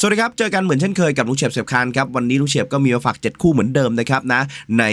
สวัสดีครับ เจอกันเหมือนเช่นเคยกับลุงเฉียบเสียบคานครับ วันนี้ลุงเฉียบก็มีมาฝาก 7 คู่เหมือนเดิมนะครับนะ ใน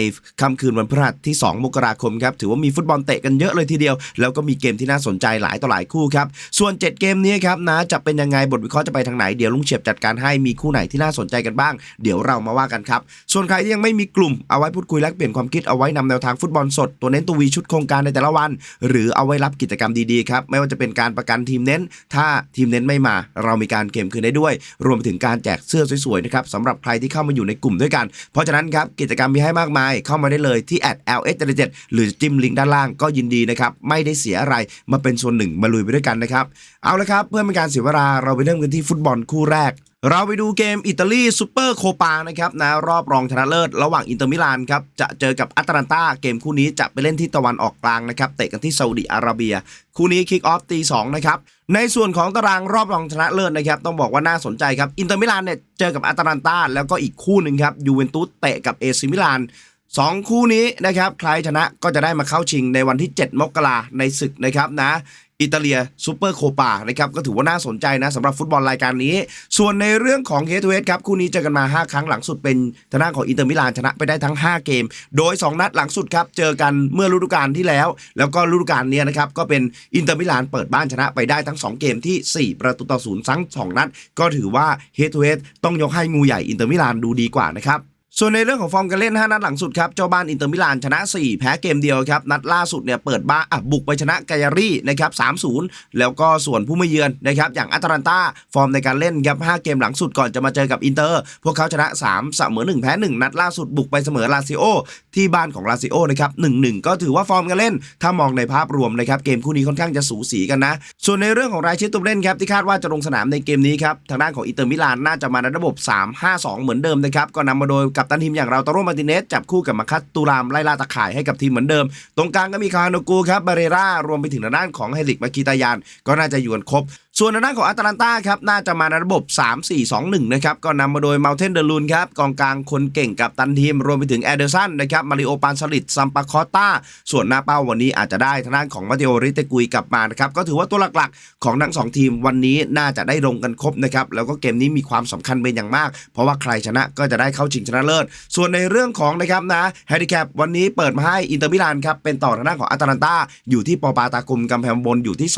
ค่ำคืนวันพฤหัสที่ 2 มกราคมครับ ถือว่ามีฟุตบอลเตะกันเยอะเลยทีเดียว แล้วก็มีเกมที่น่าสนใจหลายต่อหลายคู่ครับ ส่วน 7 เกมนี้ครับนะจะเป็นยังไงบทวิเคราะห์จะไปทางไหน เดี๋ยวลุงเฉียบจัดการให้มีคู่ไหนที่น่าสนใจกันบ้าง เดี๋ยวเรามาว่ากันครับ ส่วนใครที่ยังไม่มีกลุ่มเอาไว้พูดคุยแลกเปลี่ยนความคิดเอาไว้นำแนวทางฟุตบอลสด ตัวเน้นตัววีชุดโครงการในแต่ละวัน หรือเอาไว้รับกิจกรรมดีๆครับไม่ว่าจะเป็นการประกันทีมเน้น ถ้าทีมเน้นไม่มา เรามีการเกมคืนได้ด้วยรวมไปถึงการแจกเสื้อสวยๆนะครับสำหรับใครที่เข้ามาอยู่ในกลุ่มด้วยกัน เพราะฉะนั้นครับกิจกรรมมีให้มากมาย เข้ามาได้เลยที่ @ls 7หรือจิ้มลิงก์ด้านล่างก็ยินดีนะครับไม่ได้เสียอะไรมาเป็นส่วนหนึ่งมาลุยไปด้วยกันนะครับเอาละครับเพื่อเป็นการเสียเวลาเราไปเริ่มกันที่ฟุตบอลคู่แรก เราไปดูเกมอิตาลีซูเปอร์โคปานะครับนะรอบรองชนะเลิศระหว่างอินเตอร์มิลานครับจะเจอกับอัตแลนตาเกมคู่นี้จะไปเล่นที่ตะวันออกกลางนะครับเตะกันที่ซาอุดิอาระเบีย คู่นี้คิกออฟตีสองนะครับในส่วนของตารางรอบรองชนะเลิศนะครับต้องบอกว่าน่าสนใจครับอินเตอร์มิลานเนี่ยเจอกับอัตแลนตาแล้วก็อีกคู่หนึ่งครับยูเวนตุสเตะกับเอซิมิลานสองคู่นี้นะครับใครชนะก็จะได้มาเข้าชิงในวันที่ 7 มกราในศึกนะครับนะ อิตาเลียซูเปอร์โคปานะครับก็ถือว่าน่าสนใจนะสำหรับฟุตบอลรายการนี้ ส่วนในเรื่องของเฮด o เ e ครับคู่นี้เจอกันมา 5 ครั้งหลังสุดเป็นทางด้านของอินเตอร์มิลานชนะไปได้ทั้ง 5 เกม โดย 2 นัดหลังสุดครับเจอกันเมื่อฤดูกาลที่แล้ว แล้วก็ฤดูกาลนี้นะครับก็เป็นอินเตอร์มิลานเปิดบ้านชนะไปได้ทั้ง 2 เกมที่ 4 ประตูต่อศูนย์ทั้งสองนัด ก็ถือว่าเฮด o เ e ต้องยกให้งูใหญ่อินเตอร์มิลานดูดีกว่านะครับ ส่วนในเรื่องของฟอร์มการเล่น 5 นัดหลังสุดครับ เจ้าบ้านอินเตอร์มิลานชนะ 4 แพ้เกมเดียวครับ นัดล่าสุดเนี่ยเปิดบ้าอะบุกไปชนะกายารี่นะครับ 3-0 แล้วก็ส่วนผู้ไม่เยือนนะครับ อย่างอัตแลนตาฟอร์มในการเล่นครับ 5 เกมหลังสุดก่อนจะมาเจอกับอินเตอร์ พวกเขาชนะ 3 เสมอ 1 แพ้ 1 นัดล่าสุดบุกไปเสมอลาซิโอที่บ้านของลาซิโอนะครับ 1-1 ก็ถือว่าฟอร์มการเล่น ถ้ามองในภาพรวมนะครับเกมคู่นี้ค่อนข้างจะสูสีกันนะ ส่วนในเรื่องของรายชื่อตัวเล่นครับที่คาดว่าจะลงสนามในเกมนี้ครับทางด้านของอินเตอร์มิลานน่าจะมาในระบบ 3-5-2 เหมือนเดิมนะครับก็นำมาโดยกัปตันทีมอย่างเราโตโรมาติเนสจับคู่กับมาคัตตูรามไล่ล่าตะข่ายให้กับทีมเหมือนเดิม ตรงกลางก็มีคาโนกูครับบาเรรารวมไปถึงทางด้านของเฮลิกมากีตายาน ก็น่าจะอยู่กันครบ ส่วนทางด้านของอัตแลนตาครับน่าจะมาในระบบ 3-4-2-1 นะครับ ก็นำมาโดยเมลเทนเดลูนครับกองกลางคนเก่งกับตันทีม รวมไปถึงแอเดอร์สันนะครับมาริโอปานสลิดซัมปาคอตตาส่วนหน้าเป้าวันนี้อาจจะได้ทางด้านของมาเตโอริเตกุยกลับมานะครับ ก็ถือว่าตัวหลักๆ ของทั้งสองทีมวันนี้น่าจะได้ลงกันครบนะครับ แล้วก็เกมนี้มีความสำคัญเป็นอย่างมาก เพราะว่าใครชนะก็จะได้เข้าชิงชนะเลิศ ส่วนในเรื่องของนะครับนะแฮนดิแคปวันนี้เปิดมาให้อินเตอร์มิลานครับเป็นต่อทางด้านของอัตแลนตาอยู่ที่ปอปาตากลมกำแพงบนอยู่ที่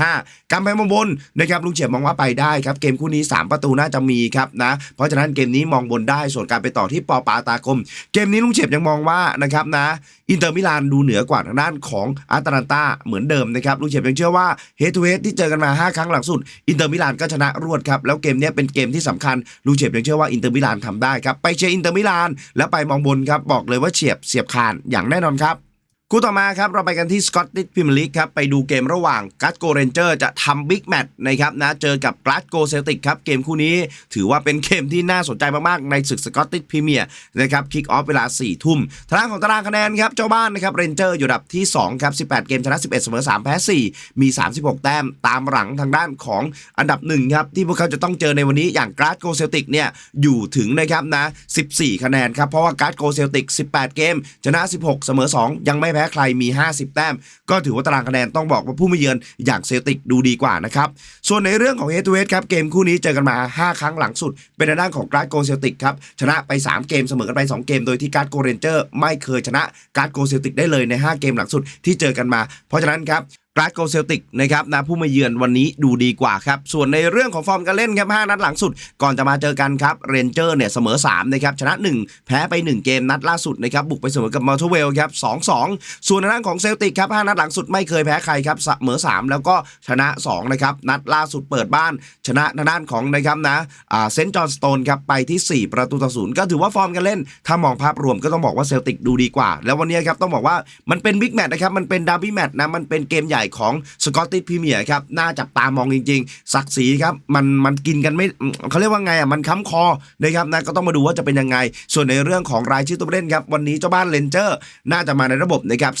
2.5กำแพงบนนะครับลุงเฉียบมองว่าไปได้ครับเกมคู่นี้ 3 ประตูน่าจะมีครับนะเพราะฉะนั้นเกมนี้มองบนได้ส่วนการไปต่อที่ปอปาตากม เกมนี้ลุงเฉียบยังมองว่านะครับนะอินเตอร์มิลานดูเหนือกว่าทางด้านของอัตแลนตาเหมือนเดิมนะครับลุงเฉียบยังเชื่อว่าเฮด o เ e ที่เจอกันมา 5 ครั้งหลังสุดอินเตอร์มิลานก็ชนะรวดครับแล้วเกมนี้เป็นเกมที่สำคัญลุงเฉียบยังเชื่อว่าอินเตอร์มิลานทำได้ครับไปเชียร์อินเตอร์มิลานแล้วไปมองบนครับบอกเลยว่าเฉียบเสียบคานอย่างแน่นอนครับ คู่ต่อมาครับเราไปกันที่สกอตติชพรีเมียร์ลีกครับไปดูเกมระหว่างกัสโกเรนเจอร์จะทำบิ๊กแมตช์นะครับนะเจอกับก a สโกเซลติกครับเกมคู่นี้ถือว่าเป็นเกมที่น่าสนใจมากๆ ในศึกสกอตติชพรีเมียร์นะครับคิกออฟเวลา4ทุ่มทางของตารางคะแนนครับเจ้าบ้านนะครับเรนเจอร์อยู่อันดับที่2ครับ18 เกมชนะ 11 เสมอ 3 แพ้ 4 มี 36 แต้มตามหลังทางด้านของอันดับ1ครับที่พวกเขาจะต้องเจอในวันนี้อย่างก a สโกเซลติกเนี่ยอยู่ถึงนะครับนะ14 คะแนนครับเพราะว่าการ์ดโกเซลติก 18 เกมชนะ 16 เสมอ 2 ยังไม่แพ้ใครมี 50 แต้ม ก็ถือว่าตารางคะแนนต้องบอกว่าผู้มาเยือนอย่างเซติกดูดีกว่านะครับ ส่วนในเรื่องของเฮด o เ e ครับเกมคู่นี้เจอกันมา 5 ครั้งหลังสุด เป็นในด้านของการ์ดโกเซติกครับชนะไป 3 เกมเสมอกันไป 2 เกม โดยที่การ์ดโกเรนเจอร์ไม่เคยชนะการ์ดโกเซติกได้เลยใน 5 เกมหลังสุดที่เจอกันมา เพราะฉะนั้นครับ กราสโกเซลติกนะครับนะผู้มาเยือนวันนี้ดูดีกว่าครับ ส่วนในเรื่องของฟอร์มการเล่นครับ 5 นัดหลังสุด ก่อนจะมาเจอกันครับเรนเจอร์เนี่ยเสมอ3นะครับชนะ 1 แพ้ไป 1 เกมนัดล่าสุดนะครับบุกไปเสมอกับมอลเทเวลครับ2-2 ส่วนในด้านของเซลติกครับ 5 นัดหลังสุดไม่เคยแพ้ใครครับเสมอ 3 แล้วก็ชนะ2นะครับนัดล่าสุดเปิดบ้าน ชนะทางด้านของนะครับนะอ่าเซนต์จอห์นสโตนครับไปที่ 4 ประตูต่อศูนย์ก็ถือว่าฟอร์มการเล่น ถ้ามองภาพรวมก็ต้องบอกว่าเซลติกดูดีกว่า แล้ววันนี้ครับต้องบอกว่ามันเป็นบิ๊กแมตช์นะครับมันเป็นดาร์บี้แมตช์นะมันเป็นเกมใหญ่ของสกอตติชพรีเมียร์ครับน่าจับตามองจริง ๆ ศักดิ์ศรีครับมันมันกินกันไม่เขาเรียกว่าไงอะมันค้ำคอนะครับนะก็ต้องมาดูว่าจะเป็นยังไง ส่วนในเรื่องของรายชื่อตัวเล่นครับวันนี้เจ้าบ้านเลนเจอร์น่าจะมาในระบบนะครับ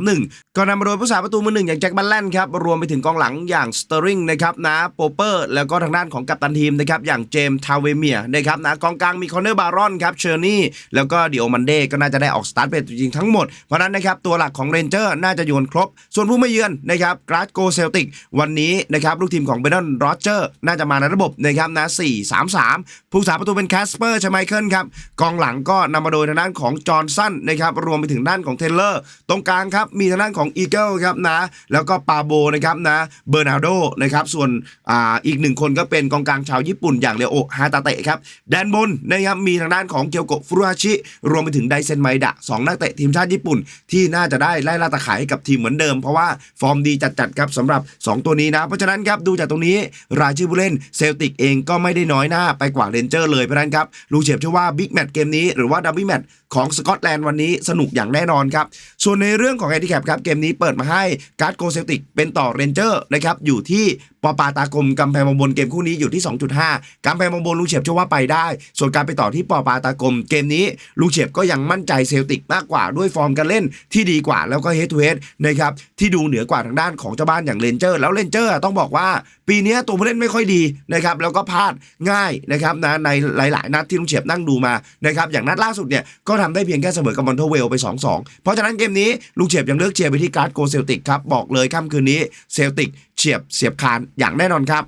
4-2-3-1 ก็นำมาโดยผู้สาประตูมือหนึ่งอย่างแจ็คบัลแลนครับรวมไปถึงกองหลังอย่างสเตอริงนะครับนะโปเปอร์แล้วก็ทางด้านของกัปตันทีมนะครับอย่างเจมส์ทาวเวเมียนะครับนะกองกลางมีคอนเนอร์บารอนครับเชอร์นี่แล้วก็ดิโอมันเดก็น่าจะได้ออกสตาร์ทเป็นจริงทั้งหมดเพราะฉะนั้นนะครับตัวหลักของเรนเจอร์น่าจะโยนครบ ส่วนผู้ไม่เยือนนะครับกราสโกเซลติกวันนี้นะครับลูกทีมของเบรนดอนโรเจอร์น่าจะมาในระบบนะครับนะ4 3 3 ผู้สาประตูเป็นแคสเปอร์ชไมเคิลครับกองหลังก็นำมาโดยทางด้านของจอห์นสันนะครับรวมไปถึงด้านของเทเลอร์ ตรงกลางครับมีทางด้านของอีเกิลครับนะแล้วก็ปาโบนะครับนะเบอร์นาโดนะครับส่วนอ่าอีกหนึ่งคนก็เป็นกองกลางชาวญี่ปุ่นอย่างเลโอฮาตาเตะครับแดนบนนะครับมีทางด้านของเกียวโกฟุรุฮาชิ รวมไปถึงไดเซนไมดะสองนักเตะทีมชาติญี่ปุ่น ที่น่าจะได้ไล่ล่าตะขายให้กับทีมเหมือนเดิมเพราะว่าฟอร์มดีจัดๆครับสำหรับ 2 ตัวนี้นะ เพราะฉะนั้นครับดูจากตรงนี้รายชื่อผู้เล่นเซลติกเองก็ไม่ได้น้อยหน้าไปกว่าเรนเจอร์เลยเพราะนั้นครับลูเฉียบเชื่อว่าบิ๊กแมตช์เกมนี้หรือว่าดับบิแมตช์ของสกอตแลนด์วันนี้สนุกอย่างแน่นอนครับส่วนในเรื่องของแฮนดิแคปครับเกมนี้เปิดมาให้การ์ดโกเซลติกเป็นต่อเรนเจอร์นะครับอยู่ที่ปอปาตากลมกำแพงมงบนเกมคู่นี้อยู่ที่ 2.5กำแพงมงบนลูกเฉียบเชื่อว่าไปได้ ส่วนการไปต่อที่ปอปาตากลมเกมนี้ลูกเฉียบก็ยังมั่นใจเซลติกมากกว่าด้วยฟอร์มการเล่นที่ดีกว่าแล้วก็เฮดทูเฮดนะครับที่ดูเหนือกว่าทางด้านของเจ้าบ้านอย่างเลนเจอร์ แล้วเลนเจอร์ต้องบอกว่า ปีนี้ตัวผู้เล่นไม่ค่อยดีนะครับแล้วก็พลาดง่ายนะครับนะในหลาย ๆ นัดที่ลุงเฉียบนั่งดูมานะครับอย่างนัดล่าสุดเนี่ยก็ทำได้เพียงแค่เสมอกับมอนเทเวลไป 2-2 เพราะฉะนั้นเกมนี้ลุงเฉียบยังเลือกเชียร์ไปที่การ์ดโกเซลติกครับบอกเลยค่ำคืนนี้เซลติกเฉียบเสียบคานอย่างแน่นอนครับ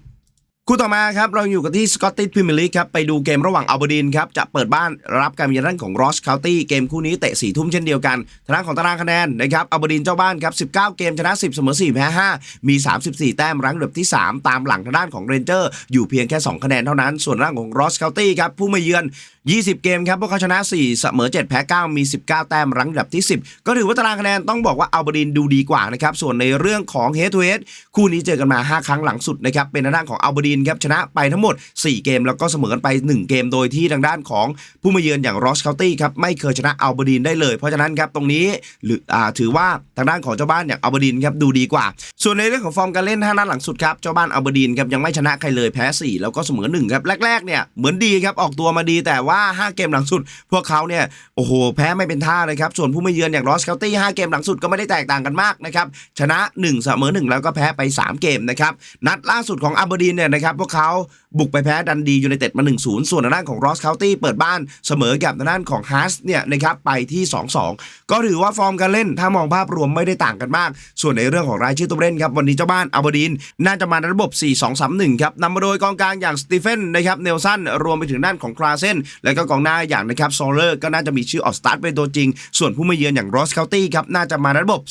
คู่ต่อมาครับเราอยู่กันที่สกอตติชพรีเมียร์ลีกครับไปดูเกมระหว่างอัลเบอร์ดีนครับจะเปิดบ้านรับการเยือนด้านของรอสคาวตี้เกมคู่นี้เตะสี่ทุ่มเช่นเดียวกันทางด้านของตารางคะแนนนะครับอัลเบอร์ดีนเจ้าบ้านครับ 19 เกมชนะ 10 เสมอ 4 แพ้ 5 มี 34 แต้มรั้งอันดับที่ 3 ตามหลังทางด้านของเรนเจอร์อยู่เพียงแค่ 2 คะแนนเท่านั้น ส่วนร่างของรอสคาวตี้ครับผู้มาเยือน 20 เกมครับ พวกเขาชนะ 4 เสมอ 7 แพ้ 9 มี 19 แต้มรั้งอันดับที่ 10 ก็ถือว่าตารางคะแนนต้องบอกว่าอัลเบอร์ดีนดูดีกว่านะครับ ส่วนในเรื่องของเฮดทูเฮดคู่นี้เจอกันมา 5 ครั้งหลังสุดนะครับ เป็นทางด้านของอัลเบอร์ดีนครับชนะไปทั้งหมด 4 เกม แล้วก็เสมอกันไป 1 เกมโดยที่ทางด้านของผู้มาเยือนอย่างรอสคาตี้ครับไม่เคยชนะอัลเบอร์ดีนได้เลย เพราะฉะนั้นครับตรงนี้หรืออ่าถือว่าทางด้านของเจ้าบ้านอย่างอัลเบอร์ดีนครับดูดีกว่า ส่วนในเรื่องของฟอร์มการเล่น5นัดหลังสุดครับเจ้าบ้านอัลเบอร์ดีนครับยังไม่ชนะใครเลยแพ้ 4 แล้วก็เสมอ1ครับแรกๆเนี่ยเหมือนดีครับออกตัวมาดีแต่ว่า5 เกมหลังสุด พวกเขาเนี่ยโอ้โหแพ้ไม่เป็นท่าเลยครับส่วนผู้ไม่เยือนอย่างรอสเคาตี้5เกมหลังสุดก็ไม่ได้แตกต่างกันมากนะครับชนะ1เสมอ1แล้วก็แพ้ไป 3 เกมนะครับนัดล่าสุดของอัลเบอร์ดีนเนี่ยนะครับพวกเขา บุกไปแพ้ดันดียูไนเต็ดมา 1-0 ส่วนทางด้านของรอสคาตี้เปิดบ้านเสมอกับทางด้านของฮาร์สเนี่ยนะครับไปที่ 2-2 ก็ถือว่าฟอร์มการเล่นถ้ามองภาพรวมไม่ได้ต่างกันมาก ส่วนในเรื่องของรายชื่อตัวเล่นครับวันนี้เจ้าบ้านอัลบอดีนน่าจะมาในระบบ 4-2-3-1 ครับนำมาโดยกองกลางอย่างสตีเฟนนะครับเนลสันรวมไปถึงด้านของคลาเซนและก็กองหน้าอย่างนะครับโซเลอร์ก็น่าจะมีชื่อออกสตาร์ทเป็นตัวจริง ส่วนผู้มาเยือนอย่างรอสคาตี้ครับน่าจะมาในระบบ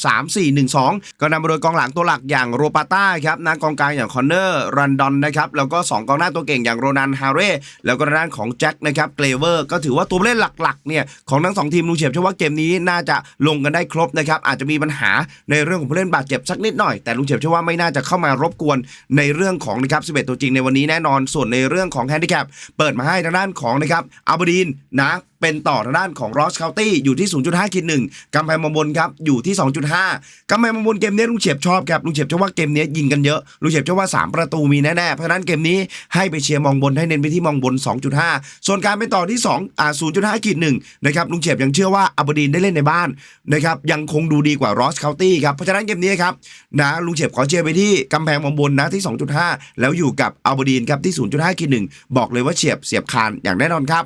3-4-1-2 ก็นำมาโดยกองหลังตัวหลักอย่างโรปาต้าครับนะกองกลางอย่างคอนเนอร์รันดอนนะครับแล้วก็สองกองหน้าตัวเก่งอย่างโรนันฮาเร่แล้วก็ทางด้านของแจ็คนะครับเกรเวอร์ก็ถือว่าตัวเล่นหลักๆเนี่ยของทั้งสองทีมลุงเฉียบเชื่อว่าเกมนี้น่าจะลงกันได้ครบนะครับอาจจะมีปัญหาในเรื่องของผู้เล่นบาดเจ็บสักนิดหน่อย แต่ลุงเฉียบเชื่อว่าไม่น่าจะเข้ามารบกวนในเรื่องของนะครับ11 ตัวจริงในวันนี้แน่นอนส่วนในเรื่องของแฮนดิแคปเปิดมาให้ทางด้านของนะครับอับดีนนะ เป็นต่อทางด้านของรอสคาตี้อยู่ที่ 0.5คิดหนึ่งกำแพงมงบนครับอยู่ที่ 2.5กำแพงมงบนเกมนี้ลุงเฉียบชอบครับลุงเฉียบเชื่อว่าเกมนี้ยิงกันเยอะลุงเฉียบเชื่อว่า 3 ประตูมีแน่ๆเพราะนั้นเกมนี้ให้ไปเชียร์มองบนให้เน้นไปที่มองบน 2.5 ส่วนการเป็นต่อที่2อ่า0.5ขีดหนึ่งนะครับลุงเฉียบยังเชื่อว่าอับดีนได้เล่นในบ้านนะครับยังคงดูดีกว่ารอสคาตี้ครับเพราะฉะนั้นเกมนี้ครับนะลุงเฉียบขอเชียร์ไปที่กำแพงมองบนนะที่ 2.5 แล้วอยู่กับอับดีนครับที่ 0.5ขีดหนึ่งบอกเลยว่าเฉียบเสียบคานอย่างแน่นอนครับ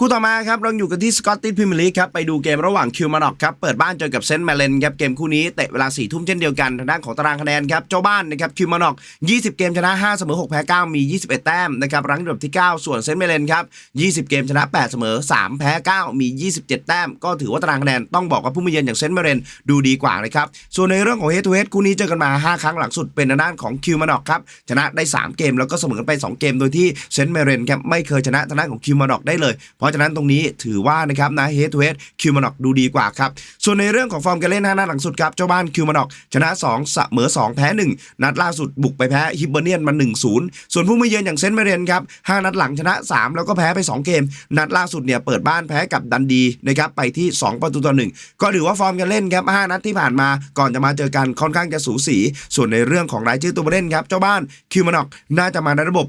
คู่ต่อมาครับเราอยู่กันที่สกอตติชพรีเมียร์ลีกครับไปดูเกมระหว่างคิวมานอกครับเปิดบ้านเจอกับเซนต์แมเลนครับเกมคู่นี้เตะเวลา4ี่ทุ่มเช่นเดียวกันทางด้านของตารางคะแนนครับเจ้าบ้านนะครับคิวมานอก 20 เกมชนะ 5 เสมอ 6 แพ้ 9 มี 21 แต้มนะครับรั้งอันดับที่ 9 ส่วนเซนต์แมเลนครับ 20 เกมชนะ 8 เสมอ 3 แพ้ 9 มี 27 แต้ม ก็ถือว่าตารางคะแนนต้องบอกว่าผู้มาเยือนอย่างเซนต์แมเลนดูดีกว่านะครับส่วนในเรื่องของเฮดทูเฮดคู่นี้เจอกันมา 5 ครั้งหลังสุดเป็นทางด้านของคิวมานอกครับชนะได้ 3 เกมแล้วก็เสมอกันไป 2 เกมโดยที่เซนต์แมเลนครับไม่เคยชนะทางด้านของคิวมานอกได้เลยเพราะราะฉะนั้นตรงนี้ถือว่านะครับนะเฮดทูเฮดคิวมานอกดูดีกว่าครับ ส่วนในเรื่องของฟอร์มการเล่น5นัดหลังสุดครับ เจ้าบ้านคิวมานอกชนะ2เสมอ 2 แพ้ 1 นัดล่าสุดบุกไปแพ้ฮิบเบเนียนมา 1-0 ส่วนผู้มาเยือนอย่างเซนต์เมเรนครับ5นัดหลังชนะ 3 แล้วก็แพ้ไป 2 เกม นัดล่าสุดเนี่ยเปิดบ้านแพ้กับดันดีนะครับไปที่ 2 ประตูต่อ1ก็ถือว่าฟอร์มการเล่นครับ5นัดที่ผ่านมาก่อนจะมาเจอกันค่อนข้างจะสูสี ส่วนในเรื่องของรายชื่อตัวผู้เล่นครับเจ้าบ้านคิวมานอกน่าจะมาในระบบ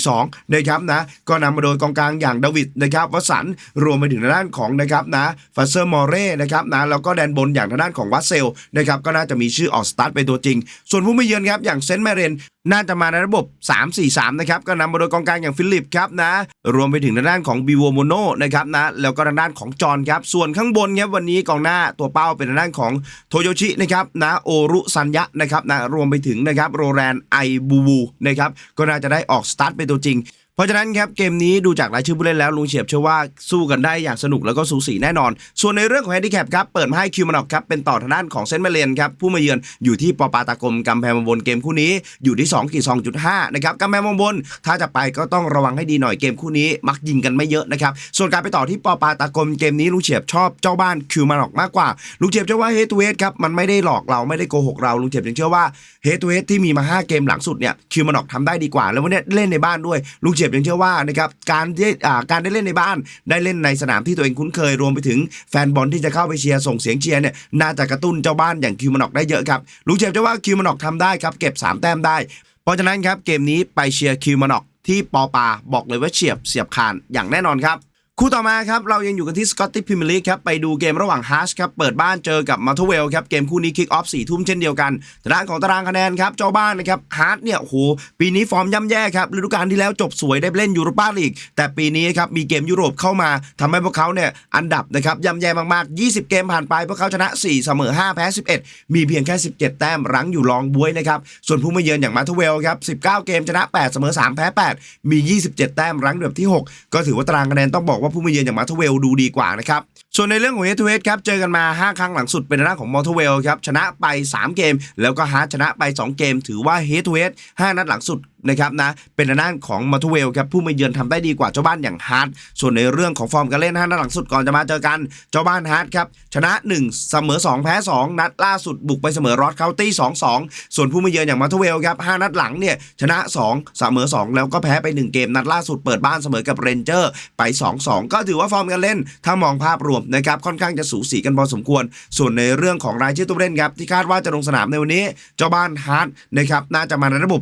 4-4-2 นะครับนะก็นำมาโดยกองกลางอย่างดาวิดนะครับวสันรวมไปถึงทางด้านของนะครับนะฟัสเซอร์มอเร่นะครับนะแล้วก็แดนบนอย่างทางด้านของวัตเซลนะครับก็น่าจะมีชื่อออกสตาร์ทเป็นตัวจริง ส่วนผู้ไมาเยือนครับอย่างเซนต์แมเรนน่าจะมาในระบบ 3-4-3 นะครับ ก็นำมาโดยกองกลางอย่างฟิลิปครับนะ รวมไปถึงทางด้านของบิวโมโนนะครับนะ แล้วก็ทางด้านของจอนครับ ส่วนข้างบนครับวันนี้กองหน้าตัวเป้าเป็นทางด้านของโทโยชินะครับนะโอรุซันยะนะครับนะ รวมไปถึงนะครับโรแรนไอบูบูนะครับ ก็น่าจะได้ออกสตาร์ทเป็นตัวจริง ราะฉะนั้นครับเกมนี้ดูจากรายชื่อผู้เล่นแล้วลุงเฉียบเชื่อว่าสู้กันได้อย่างสนุกแล้วก็สูสีแน่นอน ส่วนในเรื่องของแฮนดิแคปครับเปิดมาให้คิวมานอกครับเป็นต่อทางด้านของเซนต์มเรียนครับผู้มาเยือนอยู่ที่ปอปาตากรมกำแพงบนเกมคู่นี้อยู่ที่2กี่2.5นะครับกำแพงบนถ้าจะไปก็ต้องระวังให้ดีหน่อยเกมคู่นี้ มักยิงกันไม่เยอะนะครับส่วนการไปต่อที่ปอปาตากรมเกมนี้ลุงเฉียบชอบเจ้าบ้านคิวมานอกมากกว่าลุงเฉียบเชื่อว่าเฮตูเฮดครับมันไม่ได้หลอกเราไม่ได้โกหกเราลุงเฉียบยังเชื่อว่าเฮตูเฮดที่มีมาห้าเกมหลังสุดเนี่ยคิวมานอกทำได้ดีกว่า แล้ววันนี้เล่นในบ้านด้วยลุงเฉียบยังเชื่อว่านะครับการได้อ่การได้เล่นในบ้าน ได้เล่นในสนามที่ตัวเองคุ้นเคยรวมไปถึงแฟนบอลที่จะเข้าไปเชียร์ส่งเสียงเชียร์เนี่ยน่าจะกระตุ้นเจ้าบ้านอย่างคิวมานอกได้เยอะครับลุงเฉียบจะว่าคิวมานอกทำได้ครับเก็บสามแต้มได้ เพราะฉะนั้นครับเกมนี้ไปเชียร์คิวมานอกที่ปอปาบอกเลยว่าเฉียบเสียบคานอย่างแน่นอนครับ คู่ต่อมาครับ เรายังอยู่กันที่สกอตติ p พ e เมียร์ลีกครับ ไปดูเกมระหว่างฮาร์ชครับ เปิดบ้านเจอกับมา t เวลครับ เกมคู่นี้คิกออฟสี่ทุ่มเช่นเดียวกันทางด้านของตารางคะแนนครับ เจ้าบ้านนะครับฮาร์ชเนี่ยโหปีนี้ฟอร์มย่ำแย่ครับฤดูกาลที่แล้วจบสวยได้เล่นยูโรปาลีก แต่ปีนี้ครับมีเกมยุโรปเข้ามาทำให้พวกเขาเนี่ยอันดับนะครับย่ำแย่มากๆ 20 เกมผ่านไปพวกเขาชนะ 4 เสมอ 5 แพ้ 11 มีเพียงแค่ 17 แต้มรั้งอยู่รองบวยนะครับส่วนผู้มาเยือนอย่างมา t เวลครับ19 เกมชนะ 8 เสมอ 3 แพ้ 8 มี 27 แต้มรั้งอันดับที่ 6 ก็ถือว่าตารางคะแนนต้องบอกว่าผู้มาเยือนอย่างมาทเวลดูดีกว่านะครับส่วนในเรื่องของเฮ d ทูเฮดครับเจอกันมา 5 ครั้งหลังสุดเป็นหน้าของมอเตอร์เวลครับชนะไป 3 เกม แล้วก็ฮาร์ชนะไป 2 เกม ถือว่าเฮ d ทูเฮด5นัดหลังสุด นะครับนะเป็นทางด้านของมอเตอร์เวลครับผู้มาเยือนทำได้ดีกว่าเจ้าบ้านอย่างฮาร์ดส่วนในเรื่องของฟอร์มการเล่น5นัดหลังสุดก่อนจะมาเจอกันเจ้าบ้านฮาร์ดครับชนะ 1 เสมอ 2 แพ้ 2 นัดล่าสุดบุกไปเสมอรอดเคาน์ตี้2-2ส่วนผู้มาเยือนอย่างมอเตอร์เวลครับ5นัดหลังเนี่ยชนะ 2 เสมอ 2 แล้วก็แพ้ไป 1 เกมนัดล่าสุดเปิดบ้านเสมอกับเรนเจอร์ไป 2-2 ก็ถือว่าฟอร์มการเล่น ถ้ามองภาพรวมนะครับค่อนข้างจะสูสีกันพอสมควร ส่วนในเรื่องของรายชื่อตัวเล่นครับที่คาดว่าจะลงสนามในวันนี้ เจ้าบ้านฮาร์ดนะครับน่าจะมาในระบบ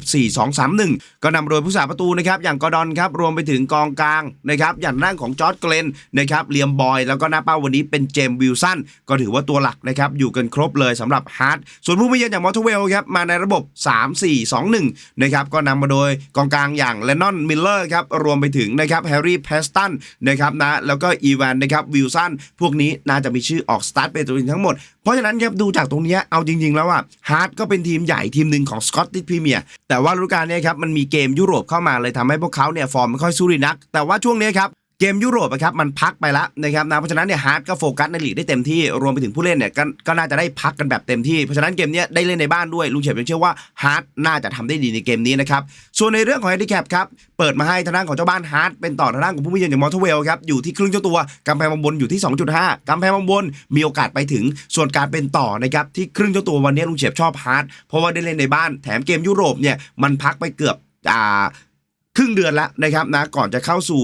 1ก็นำโดยผู้สาประตูนะครับอย่างกอร์ดอนครับรวมไปถึงกองกลางนะครับอย่างด้านของจอร์ดเกลนนะครับเลียมบอย แล้วก็หน้าเป้าวันนี้เป็นเจมวิลสันก็ถือว่าตัวหลักนะครับอยู่กันครบเลยสำหรับฮาร์ดส่วนผู้มาเยือนอย่างมอเตอร์เวลครับมาในระบบ 3-4-2-1นะครับก็นำมาโดยกองกลางอย่างเลนนอนมิลเลอร์ครับรวมไปถึงนะครับแฮร์รี่เพสตันนะครับนะแล้วก็อีวานนะครับวิลสันพวกนี้น่าจะมีชื่อออกสตาร์ทเป็นตัวจริงทั้งหมด เพราะฉะนั้นครับดูจากตรงนี้เอาจริง ๆ แล้วอะฮาร์ดก็เป็นทีมใหญ่ทีมหนึ่งของสกอตติชพรีเมียร์แต่ว่าฤดูกาลนี้ครับมันมีเกมยุโรปเข้ามาเลยทำให้พวกเขาเนี่ยฟอร์มไม่ค่อยสู้ดีนัก แต่ว่าช่วงนี้ครับ เกมยุโรปอะครับมันพักไปแล้วนะครับนะเพราะฉะนั้นเนี่ยฮาร์ดก็โฟกัสในลีกได้เต็มที่รวมไปถึงผู้เล่นเนี่ยก็ก็น่าจะได้พักกันแบบเต็มที่เพราะฉะนั้นเกมเนี้ยได้เล่นในบ้านด้วยลุงเฉียบยังเชื่อว่าฮาร์ดน่าจะทำได้ดีในเกมนี้นะครับส่วนในเรื่องของแฮนดิแคปครับเปิดมาให้ทางด้านของเจ้าบ้านฮาร์ดเป็นต่อทางด้านของผู้มีเยือนอย่างมอเตอร์เวลครับอยู่ที่ครึ่งเจ้าตัวกำแพงบังบนอยู่ที่ 2.5กำแพงบนมีโอกาสไปถึงส่วนการเป็นต่อนะครับที่ครึ่งเจ้าตัววันนี้ลุงเฉียบชอบฮาร์ดเพราะว่าได้เล่นในบ้านแถมเกมยุโรปเนี่ยมันพักไปเกือบอ่าครึ่งเดือนแล้วนะครับนะก่อนจะเข้าสู่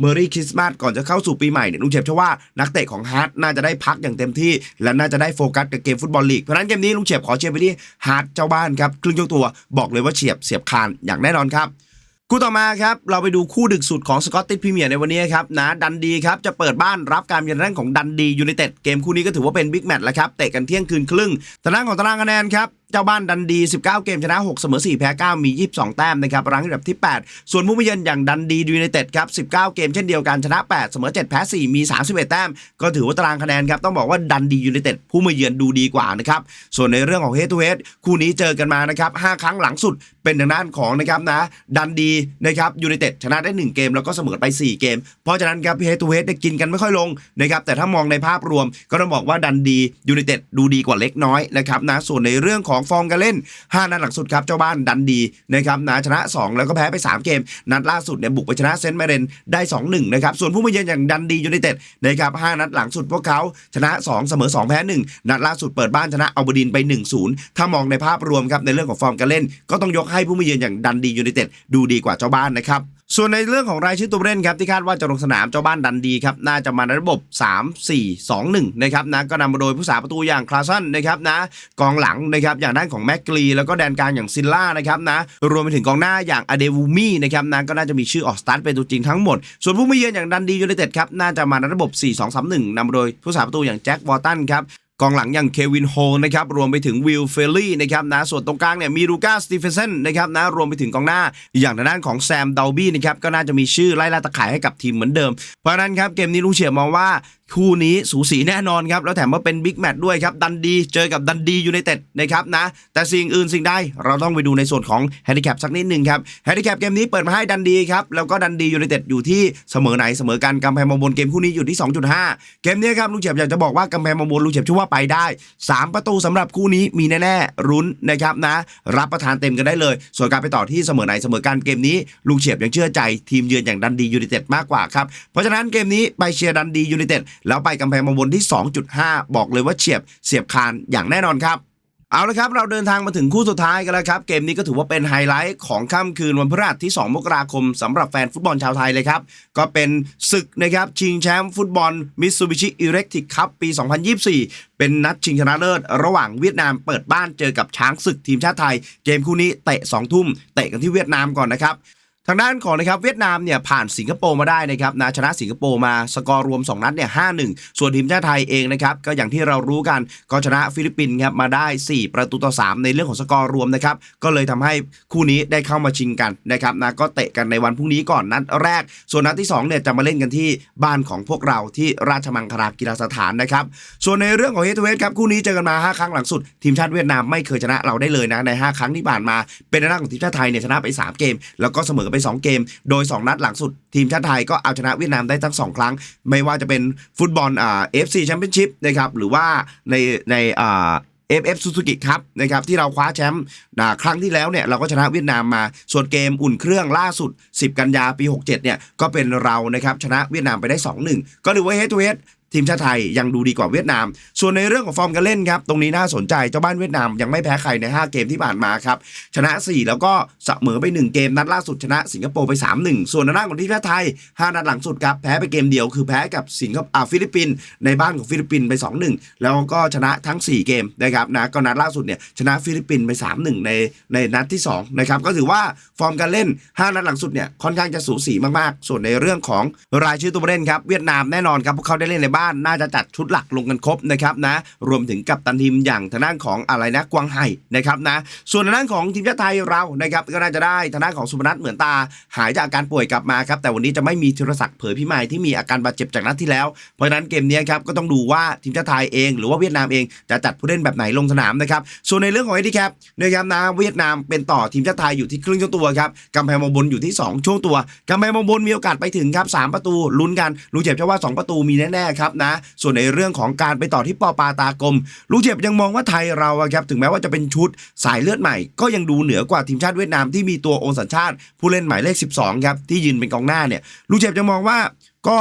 เมอรี่คริสต์มาสก่อนจะเข้าสู่ปีใหม่เนี่ยลุงเฉยบเชื่อว่านักเตะของฮาร์ดน่าจะได้พักอย่างเต็มที่ และน่าจะได้โฟกัสกับเกมฟุตบอลลีกเพราะฉะนั้นเกมนี้ลุงเฉียบขอเชียร์ไปที่ฮาร์ดเจ้าบ้านครับครึ่งเจ้าตัวบอกเลยว่าเฉียบเสียบคานอย่างแน่นอนครับคู่ต่อมาครับ เราไปดูคู่ดึกสุดของสกอตติชพรีเมียร์ในวันนี้ครับนะดันดีครับ จะเปิดบ้านรับการเยือนทางของดันดียูไนเต็ดเกมคู่นี้ก็ถือว่าเป็นบิ๊กแมตช์แล้วครับ เตะกันเที่ยงคืนครึ่งทางด้านของตารางคะแนนครับ เจ้าบ้านดันดี 19 เกมชนะ 6 เสมอ 4 แพ้ 9 มี 22 แต้มนะครับรั้งอันดับที่ 8 ส่วนผู้มาเยือนอย่างดันดียูไนเต็ดครับ 19 เกมเช่นเดียวกันชนะ 8 เสมอ 7 แพ้ 4 มี 31 แต้ม ก็ถือว่าตารางคะแนนครับต้องบอกว่าดันดียูไนเต็ดผู้มาเยือนดูดีกว่านะครับส่วนในเรื่องของเฮดทูเฮดคู่นี้เจอกันมานะครับ5ครั้งหลังสุดเป็นทางด้านของนะครับนะดันดีนะครับยูไนเต็ดชนะได้ 1 เกมแล้วก็เสมอไป 4 เกม เพราะฉะนั้นครับเฮดทูเฮดกินกันไม่ค่อยลงนะครับแต่ถ้ามองในภาพรวมก็ต้องบอกว่าดันดียูไนเต็ดดูดีกว่าเล็กน้อยนะครับนะส่วนในเรื่องของฟอร์มการเล่น 5 นัดหลังสุดครับเจ้าบ้านดันดีนะครับนะชนะ 2 แล้วก็แพ้ไป 3 เกม นัดล่าสุดเนี่ยบุกไปชนะเซนต์แมเรนได้ 2-1 นะครับ ส่วนผู้มาเยือนอย่างดันดียูไนเต็ดนะครับ5นัดหลังสุดพวกเขาชนะ 2 เสมอ 2 แพ้ 1 นัดล่าสุดเปิดบ้านชนะอัลเบอร์ดินไป 1-0 ถ้ามองในภาพรวมครับในเรื่องของฟอร์มการเล่น ก็ต้องยกให้ผู้มาเยือนอย่างดันดียูไนเต็ดดูดีกว่าเจ้าบ้านนะครับ ส่วนในเรื่องของรายชื่อตัวเล่นครับที่คาดว่าจะลงสนามเจ้าบ้านดันดีครับน่าจะมาในระบบ 3 4 2 1 นะครับนะก็นำมาโดยผู้สาประตูอย่างคลาสันนะครับนะกองหลังนะครับอย่างด้านของแม็กกลีแล้วก็แดนกลางอย่างซิลล่านะครับนะรวมไปถึงกองหน้าอย่างอเดวูมี่นะครับนะก็น่าจะมีชื่อออกสตาร์ทเป็นตัวจริงทั้งหมด ส่วนผู้มาเยือนอย่างดันดียูไนเต็ดครับน่าจะมาในระบบ 4 2 3 1นำมาโดยผู้สาประตูอย่างแจ็ควอตันครับ กองหลังอย่างเควินโฮนะครับรวมไปถึงวิลเฟลลี่นะครับนะส่วนตรงกลางเนี่ยมีลูกาสตีเฟนเซนนะครับนะรวมไปถึงกองหน้าอย่างทางด้านของแซมดาลบี้นะครับก็น่าจะมีชื่อไล่ล่าตะข่ายให้กับทีมเหมือนเดิม เพราะฉะนั้นครับเกมนี้ลุงเฉียบมองว่า คู่นี้สูสีแน่นอนครับ แล้วแถมว่าเป็นบิ๊กแมตช์ด้วยครับ ดันดีเจอกับดันดียูไนเต็ดนะครับนะ แต่สิ่งอื่นสิ่งใดเราต้องไปดูในส่วนของแฮนดิแคปสักนิดหนึ่งครับแฮนดิแคปเกมนี้เปิดมาให้ดันดีครับ แล้วก็ดันดียูไนเต็ดอยู่ที่เสมอไหนเสมอกันกำแพงมองบนเกมคู่นี้อยู่ที่ 2.5 เกมนี้ครับลุงเฉียบอยากจะบอกว่ากำแพงมองบนลุงเฉียบชื่อว่าไปได้ 3 ประตูสำหรับคู่นี้มีแน่ๆรุ้นนะครับนะ รับประทานเต็มกันได้เลย ส่วนการไปต่อที่เสมอไหนเสมอกันเกมนี้ลุงเฉียบยังเชื่อใจทีมเยือนอย่างดันดียูไนเต็ดมากกว่าครับเพราะฉะนั้นเกมนี้ไปเชียร์ดันดียูไนเต็ดแล้วไปกำแพงมองบนที่ 2.5 บอกเลยว่าเฉียบเสียบคานอย่างแน่นอนครับเอาละครับ เราเดินทางมาถึงคู่สุดท้ายกันแล้วครับ เกมนี้ก็ถือว่าเป็นไฮไลท์ของค่ำคืนวันพฤหัสที่ 2 มกราคมสำหรับแฟนฟุตบอลชาวไทยเลยครับ ก็เป็นศึกนะครับ ชิงแชมป์ฟุตบอลมิตซูบิชิอิเล็กทริกคัพปี 2024 เป็นนัดชิงชนะเลิศ ระหว่างเวียดนามเปิดบ้านเจอกับช้างศึกทีมชาติไทย เกมคู่นี้เตะ 2 ทุ่มเตะกันที่เวียดนามก่อนนะครับ ทางด้านของนะครับเวียดนามเนี่ยผ่านสิงคโปร์มาได้นะครับนะชนะสิงคโปร์มาสกอร์รวม 2 นัดเนี่ยห้าหนึ่งส่วนทีมชาติไทยเองนะครับก็อย่างที่เรารู้กันก็ชนะฟิลิปปินส์ครับมาได้ 4 ประตูต่อ 3 ในเรื่องของสกอร์รวมนะครับก็เลยทำให้คู่นี้ได้เข้ามาชิงกันนะครับนะก็เตะกันในวันพรุ่งนี้ก่อนนัดแรก ส่วนนัดที่2เนี่ยจะมาเล่นกันที่บ้านของพวกเราที่ราชมังคลากีฬาสถานนะครับส่วนในเรื่องของเฮทเฮดครับคู่นี้เจอกันมา 5 ครั้งหลังสุด ทีมชาติเวียดนามไม่เคยชนะเราได้เลยนะใน 5 ครั้งที่ผ่านมาเป็นหน้าของทีมชาติไทยเนี่ยชนะไป 3 เกม แล้วก็เสมอไป 2 เกม โดย 2 นัดหลังสุด ทีมชาติไทยก็เอาชนะเวียดนามได้ทั้ง 2 ครั้ง ไม่ว่าจะเป็นฟุตบอลอ่า FC Championship นะครับหรือว่าในในอ่า FF Suzuki ครับนะครับที่เราคว้าแชมป์ครั้งที่แล้วเนี่ยเราก็ชนะเวียดนามมา ส่วนเกมอุ่นเครื่องล่าสุด 10 กันยาปี 67เนี่ยก็เป็นเรานะครับชนะเวียดนามไปได้ 2-1 ก็ถือว่า head to head ที ทีมชาติไทยยังดูดีกว่าเวียดนาม ส่วนในเรื่องของฟอร์มการเล่นครับ ตรงนี้น่าสนใจเจ้าบ้านเวียดนามยังไม่แพ้ใครใน 5 เกมที่ผ่านมาครับ ชนะ 4 แล้วก็เสมอไป 1 เกม นัดล่าสุดชนะสิงคโปร์ไป 3-1 ส่วนในด้านของทีมชาติไทย 5 นัดหลังสุดครับ แพ้ไปเกมเดียวคือแพ้กับสิงคโปร์ฟิลิปปินส์ในบ้านของฟิลิปปินส์ไป 2-1 แล้วก็ชนะทั้ง 4 เกมนะครับนะก็นัดล่าสุดเนี่ยชนะฟิลิปปินส์ไป 3-1 ในในนัดที่2นะครับก็ถือว่าฟอร์มการเล่น 5 นัดหลังสุดเนี่ยค่อนข้างจะสูสีมากๆ ส่วนในเรื่องของรายชื่อตัวผู้เล่นครับเวียดนามแน่นอนครับพวกเขาได้เล่นในบ้านน่าจะจัดชุดหลักลงกันครบนะครับนะรวมถึงกับตันทีมอย่างทางด้านของอะไรนะกวางไห่นะครับนะส่วนทางด้านของทีมชาติไทยเรานะครับก็น่าจะได้ทางด้านของสุพนัทเหมือนตา หายจากอาการป่วยกลับมาครับแต่วันนี้จะไม่มีธีรศักดิ์เผยพิมายที่มีอาการบาดเจ็บจากนัดที่แล้วเพราะฉะนั้นเกมนี้ครับก็ต้องดูว่าทีมชาติไทยเอง หรือว่าเวียดนามเองจะจัดผู้เล่นแบบไหนลงสนามนะครับส่วนในเรื่องของไอ้ที่แคปนะครับนะเวียดนามเป็นต่อทีมชาติไทยอยู่ที่ครึ่งช่วงตัวครับกำแพงมองบนอยู่ที่ 2 ช่วงตัวกำแพงมองบนมีโอกาสไปถึงครับสามประตูลุ้นกันลุงเจ็บเชื่อว่า 2 ประตูมีแน่ๆครับนะ ส่วนในเรื่องของการไปต่อที่ปอปาตากลมลุงเจ็บยังมองว่าไทยเราครับถึงแม้ว่าจะเป็นชุดสายเลือดใหม่ ก็ยังดูเหนือกว่าทีมชาติเวียดนามที่มีตัวโอนสัญชาติ ผู้เล่นหมายเลข 12ครับที่ยืนเป็นกองหน้าเนี่ยลุงเจ็บยังมองว่าก็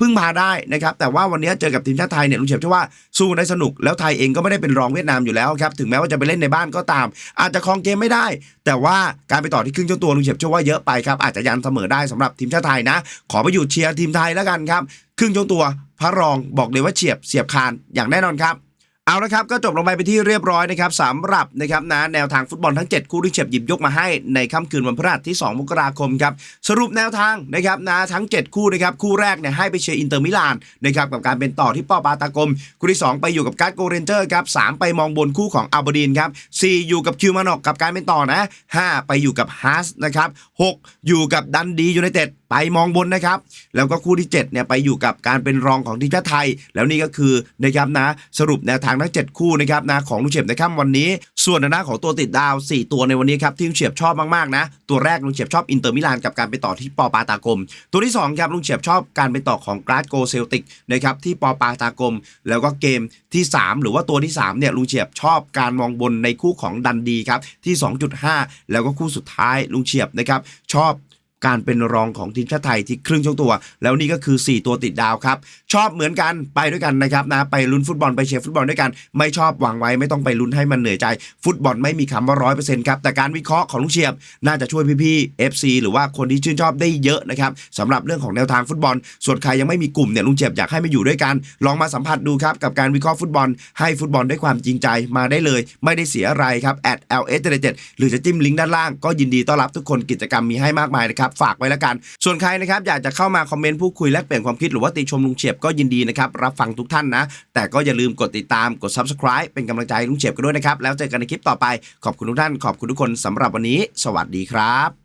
พึ่งพาได้นะครับแต่ว่าวันนี้เจอกับทีมชาติไทยเนี่ยลุงเฉียบเชื่อว่าสู้ได้สนุกแล้วไทยเองก็ไม่ได้เป็นรองเวียดนามอยู่แล้วครับถึงแม้ว่าจะไปเล่นในบ้านก็ตาม อาจจะครองเกมไม่ได้ แต่ว่าการไปต่อที่ครึ่งเจ้าตัวลุงเฉียบเชื่อว่าเยอะไปครับอาจจะยันเสมอได้สำหรับทีมชาติไทยนะ ขอไปอยู่เชียร์ทีมไทยแล้วกันครับครึ่งเจ้าตัว พระรองบอกเลยว่าเฉียบเสียบคานอย่างแน่นอนครับ เอาละครับก็จบลงไปเป็นที่เรียบร้อยนะครับสำหรับนะครับนะแนวทางฟุตบอลทั้ง 7 คู่ที่เฉียบหยิบยกมาให้ในค่ำคืนวันพฤหัสที่ 2 มกราคมครับสรุปแนวทางนะครับนะทั้ง 7 คู่นะครับคู่แรกเนี่ยให้ไปเชียร์อินเตอร์มิลานนะครับกับการเป็นต่อที่ป้อปาตากลมคู่ที่ 2 ไปอยู่กับการ์ดโกเรนเจอร์ครับสไปมองบนคู่ของอัลบอดีนครับสี่อยู่กับคิวมานอกกับการเป็นต่อนะห้าไปอยู่กับฮาร์สนะครับหกอยู่กับดันดียูไนเต็ดไปมองบนนะครับ แล้วก็คู่ที่7เนี่ยไปอยู่กับการเป็นรองของทีมชาติไทย แล้วนี่ก็คือนะครับนะสรุปแนวทางทั้ง 7 คู่นะครับนะของลุงเฉียบในค่ำวันนี้ ส่วนทางด้าของตัวติดดาว 4 ตัวในวันนี้ครับที่ลุงเฉียบชอบมากๆนะตัวแรกลุงเฉียบชอบอินเตอร์มิลานกับการไปต่อที่ปอปาตากลมตัวที่2ครับลุงเฉียบชอบการไปต่อของกราสโกเซลติกนะครับที่ปอปาตากลมแล้วก็เกมที่ 3 หรือว่าตัวที่3เนี่ยลุงเฉียบชอบการมองบนในคู่ของดันดีครับที่ 2.5 แล้วก็คู่สุดท้ายลุงเฉียบนะครับชอบ การเป็นรองของทีมชาติไทยที่ครึ่งช่วงตัว แล้วนี่ก็คือ 4 ตัวติดดาวครับ ชอบเหมือนกันไปด้วยกันนะครับนะไปลุ้นฟุตบอลไปเชียร์ฟุตบอลด้วยกัน ไม่ชอบวางไว้ไม่ต้องไปลุ้นให้มันเหนื่อยใจ ฟุตบอลไม่มีคำว่าร้อยเปอร์เซ็นต์ครับแต่การวิเคราะห์ของลุงเชียบ น่าจะช่วยพี่ๆ FC หรือว่าคนที่ชื่นชอบได้เยอะนะครับสำหรับเรื่องของแนวทางฟุตบอล ส่วนใครยังไม่มีกลุ่มเนี่ยลุงเชียบอยากให้มาอยู่ด้วยกัน ลองมาสัมผัสดูครับกับการวิเคราะห์ฟุตบอลให้ฟุตบอลด้วยความจริงใจมาได้เลย ไม่ได้เสียอะไรครับ at ls 7หรือจะจิ้มลิงก์ด้านล่างก็ยินดีต้อนรับทุกคนกิจกรรมมีให้มากมายนะครับฝากไว้แล้วกัน ส่วนใครนะครับอยากจะเข้ามาคอมเมนต์พูดคุยแลกเปลี่ยนความคิดหรือว่าติชมลุงเฉียบก็ยินดีนะครับรับฟังทุกท่านนะ แต่ก็อย่าลืมกดติดตามกด subscribe เป็นกำลังใจลุงเฉียบกันด้วยนะครับแล้วเจอกันในคลิปต่อไปขอบคุณทุกท่านขอบคุณทุกคนสำหรับวันนี้ สวัสดีครับ